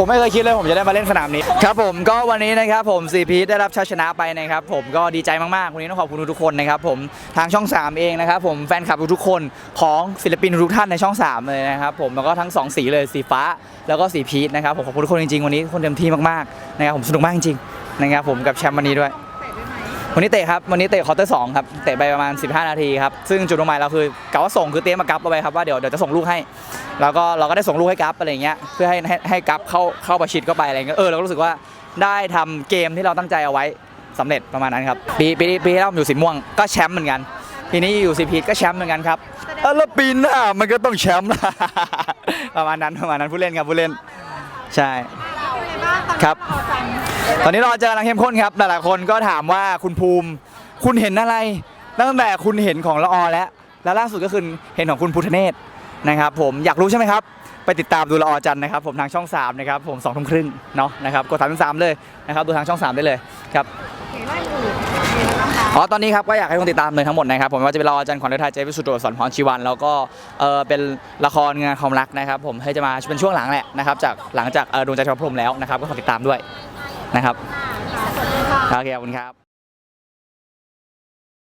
ผมไม่เคยคิดเลยผมจะได้มาเล่นสนามนี้ ครับผมก็วันนี้นะครับผมซีพีได้รับชัยชนะไปนะครับผมก็ดีใจมากๆวันนี้ต้องขอบคุณทุกคนนะครับผมทางช่อง 3 เองนะครับผมแฟนคลับทุกคนของศิลปินทุกท่านในช่อง 3 เลยนะครับผมแล้วก็ทั้งสองสีเลยสีฟ้า แล้วก็สีพีชนะครับผมขอบคุณทุกคนจริงๆวันนี้คนเต็มที่มากๆนะครับผมสนุกมากจริงๆนะครับผมกับแชมป์วันนี้ด้วย วันนี้เตะครับ วันนี้เตะคอร์เตอร์สองครับ เตะไปประมาณ 15 นาทีครับ ซึ่งจุดมุ่งหมายเราคือกะว่าส่งคือเตรียมมากัฟเอาไว้ครับว่าเดี๋ยวเดี๋ยวจะส่งลูกให้ แล้วก็เราก็ได้ส่งลูกให้กัฟอะไรอย่างเงี้ย เพื่อให้ให้ให้กัฟเข้าเข้าประชิดเข้าไปอะไรเงี้ย เออเราก็รู้สึกว่าได้ทำเกมที่เราตั้งใจเอาไว้สำเร็จประมาณนั้นครับ ปีปีปีที่แล้วผมอยู่สีม่วงก็แชมป์เหมือนกัน ปีนี้อยู่สีพีชก็แชมป์เหมือนกันครับเออแล้วปีหน้ามันก็ต้องแชมป์ประมาณนั้นประมาณนั้นผู้เล่นครับผู้เล่น ใช่ ครับ ตอนนี้เราเจอกำลังเข้มข้นครับ หลายๆคนก็ถามว่าคุณภูมิ คุณเห็นอะไร ตั้งแต่คุณเห็นของละออแล้ว แล้วล่าสุดก็คือเห็นของคุณพุทธเนศนะครับ ผมอยากรู้ใช่ไหมครับ ไปติดตามดูละออจันทร์นะครับ ผมทางช่อง3นะครับผมสองทุ่มครึ่งเนาะนะครับกดสามสามเลยนะครับดูทางช่อง 3 ได้เลยครับอ๋ อตอนนี้ครับก็อยากให้ทุกคนติดตามเลยทั้งหมดนะครับผมว่าจะเป็นเราอาจารย์ขวัญฤทัยใจวิสุทธิ์ตัวสอนพรชีวัน แล้วก็เออเป็นละครงานความรักนะครับผมให้จะมาเป็นช่วงหลังแหละนะครับจากหลังจากเออดวงใจทวพรหมแล้วนะครับก็ขอติดตามด้วยนะครับโอเคขอบคุณครับ